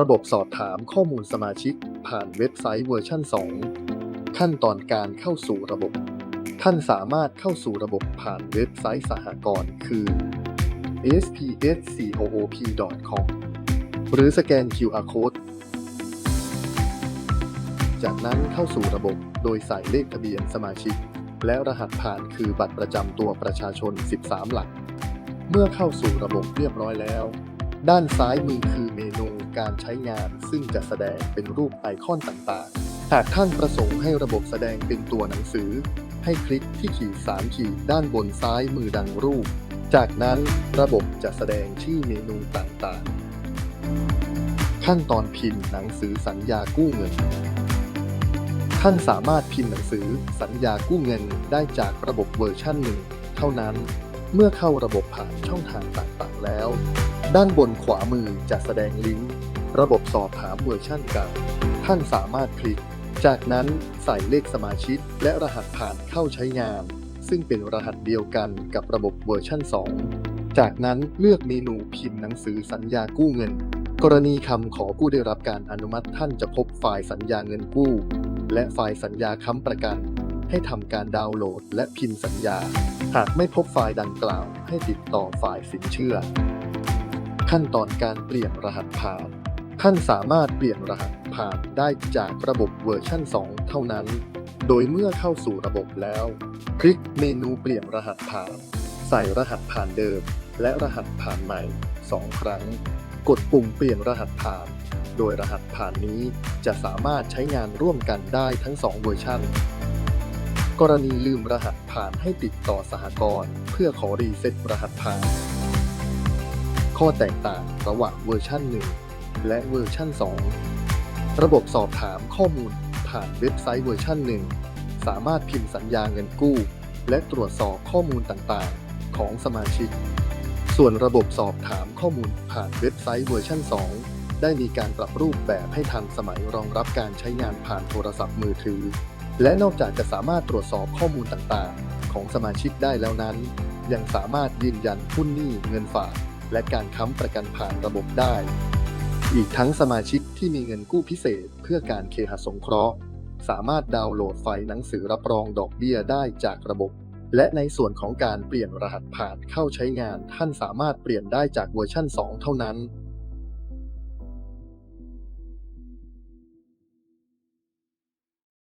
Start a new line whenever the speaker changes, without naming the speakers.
ระบบสอบถามข้อมูลสมาชิก ผ่านเว็บไซต์เวอร์ชัน2 ขั้นตอนการเข้าสู่ระบบ ท่านสามารถเข้าสู่ระบบผ่านเว็บไซต์สหกรณ์คือ sps.coop.com หรือสแกน QR Code จากนั้นเข้าสู่ระบบโดยใส่เลขทะเบียนสมาชิก และรหัสผ่านคือบัตรประจำตัวประชาชน 13 หลัก เมื่อเข้าสู่ระบบเรียบร้อยแล้ว ด้านซ้ายมือคือเมนู การใช้งาน ซึ่งจะแสดงเป็นรูปไอคอนต่างๆ หากท่านประสงค์ให้ระบบแสดงเป็นตัวหนังสือ ให้คลิกที่ขีด3ขีดด้านบนซ้ายมือดังรูป จากนั้นระบบจะแสดงชื่อเมนูต่างๆ ขั้นตอนพิมพ์หนังสือสัญญากู้เงิน ท่านสามารถพิมพ์หนังสือสัญญากู้เงินได้จากระบบเวอร์ชันหนึ่งเท่านั้นเมื่อเข้าระบบผ่านช่องทางต่างๆแล้ว ด้านบนขวามือจะแสดงลิงก์ ระบบสอบถามเวอร์ชันเก่า ท่านสามารถคลิก จากนั้นใส่เลขสมาชิกและรหัสผ่านเข้าใช้งาน ซึ่งเป็นรหัสเดียวกันกับระบบเวอร์ชัน2 จากนั้นเลือกเมนูพิมพ์หนังสือสัญญากู้เงิน กรณีคำขอกู้ได้รับการอนุมัติท่านจะพบไฟล์สัญญาเงินกู้ และไฟล์สัญญาค้ำประกัน ให้ทำการดาวน์โหลด และพิมพ์สัญญา หากไม่พบไฟล์ดังกล่าว ให้ติดต่อฝ่ายสินเชื่อ ขั้นตอนการเปลี่ยนรหัสผ่าน ท่านสามารถเปลี่ยนรหัสผ่านได้จากระบบเวอร์ชัน2 เท่านั้น โดยเมื่อเข้าสู่ระบบแล้ว คลิกเมนูเปลี่ยนรหัสผ่าน ใส่รหัสผ่านเดิม และรหัสผ่านใหม่ 2 ครั้ง กดปุ่มเปลี่ยนรหัสผ่าน โดยรหัสผ่านนี้จะสามารถใช้งานร่วมกันได้ทั้ง 2 เวอร์ชันกรณีลืมรหัสผ่านให้ติดต่อสหกรณ์เพื่อขอรีเซ็ตรหัสผ่าน ข้อแตกต่างระหว่างเวอร์ชัน1 และเวอร์ชัน2 ระบบสอบถามข้อมูลผ่านเว็บไซต์เวอร์ชัน1 สามารถพิมพ์สัญญาเงินกู้ และตรวจสอบข้อมูลต่างๆ ของสมาชิก ส่วนระบบสอบถามข้อมูลผ่านเว็บไซต์เวอร์ชัน2 ได้มีการปรับรูปแบบให้ทันสมัยรองรับการใช้งานผ่านโทรศัพท์มือถือ และนอกจากจะสามารถตรวจสอบข้อมูลต่างๆ ของสมาชิกได้แล้วนั้น ยังสามารถยืนยันหุ้นหนี้เงินฝากและการค้ำประกันผ่านระบบได้ อีกทั้งสมาชิกที่มีเงินกู้พิเศษเพื่อการเคหสงเคราะห์ สามารถดาวน์โหลดไฟล์หนังสือรับรองดอกเบี้ยได้จากระบบ และในส่วนของการเปลี่ยนรหัสผ่านเข้าใช้งาน ท่านสามารถเปลี่ยนได้จากเวอร์ชัน2 เท่านั้น